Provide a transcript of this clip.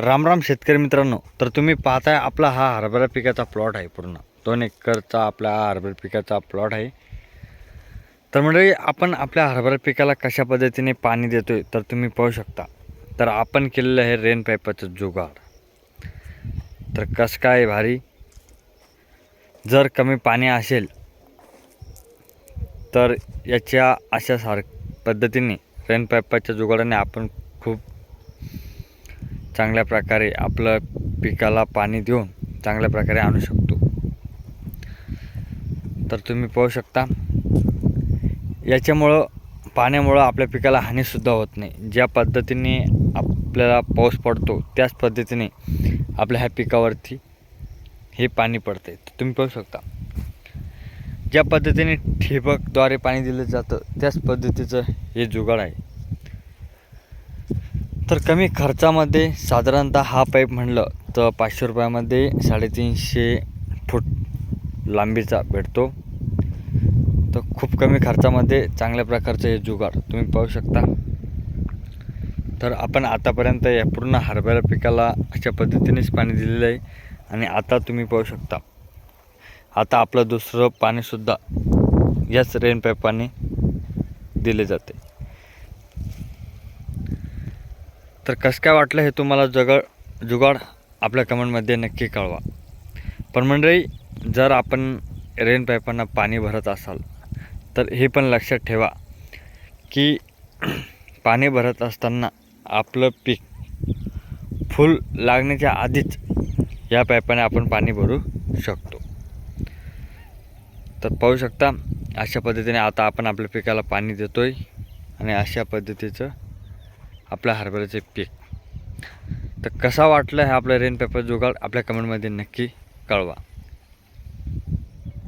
रामराम राम राम शेतकरी मित्रांनो तर तुम्ही पाहताय आपला हा हरभरा पिकाचा प्लॉट आहे पूर्ण. दोन एकरचा आपला हा हरभरा पिकाचा प्लॉट आहे. तर म्हणजे आपण आपल्या हरभरा पिकाला कशा पद्धतीने पाणी देतो आहे तर तुम्ही पाहू शकता. तर आपण केलेलं आहे रेन पाईपाचं जुगाड. तर कसं काय भारी? जर कमी पाणी असेल तर याच्या अशा सार पद्धतीने रेन पाईपाच्या जुगाडाने आपण खूप चांगल्या प्रकारे आपलं पिकाला पाणी देऊन चांगल्या प्रकारे आणू शकतो. तर तुम्ही पाहू शकता याच्यामुळं पाण्यामुळं आपल्या पिकाला हानीसुद्धा होत नाही. ज्या पद्धतीने आपल्याला पाऊस पडतो त्याच पद्धतीने आपल्या ह्या पिकावरती हे पाणी पडते तुम्ही पाहू शकता ज्या पद्धतीने ठिबकद्वारे पाणी दिलं जातं त्याच पद्धतीचं हे जुगाड आहे. तर कमी खर्चामध्ये साधारणतः हा पाईप म्हणलं तर पाचशे रुपयामध्ये साडेतीनशे फूट लांबीचा भेटतो. तर खूप कमी खर्चामध्ये चांगल्या प्रकारचं हे जुगार तुम्ही पाहू शकता. तर आपण आतापर्यंत या पूर्ण हरभरा पिकाला अशा पद्धतीनेच पाणी दिलेलं आहे आणि आता तुम्ही पाहू शकता. आता आपलं दुसरं पाणीसुद्धा याच रेन पाईपाने दिले जाते. तर कसं काय वाटलं हे तुम्हाला जगड जुगाड आपल्या कमेंटमध्ये नक्की कळवा. पण मंडळी जर आपण रेन पाईपांना पाणी भरत असाल तर हे पण लक्षात ठेवा की पाणी भरत असताना आपलं पीक फुल लागण्याच्या आधीच या पाईपाने आपण पाणी भरू शकतो. तर पाहू शकता अशा पद्धतीने आता आपण आपल्या पिकाला पाणी देतो आहे आणि अशा पद्धतीचं आपल्या हरभऱ्याचे पीक. तर कसा वाटलं हे आपलं रेन पेपर जुगाड? आपल्या कमेंटमध्ये नक्की कळवा.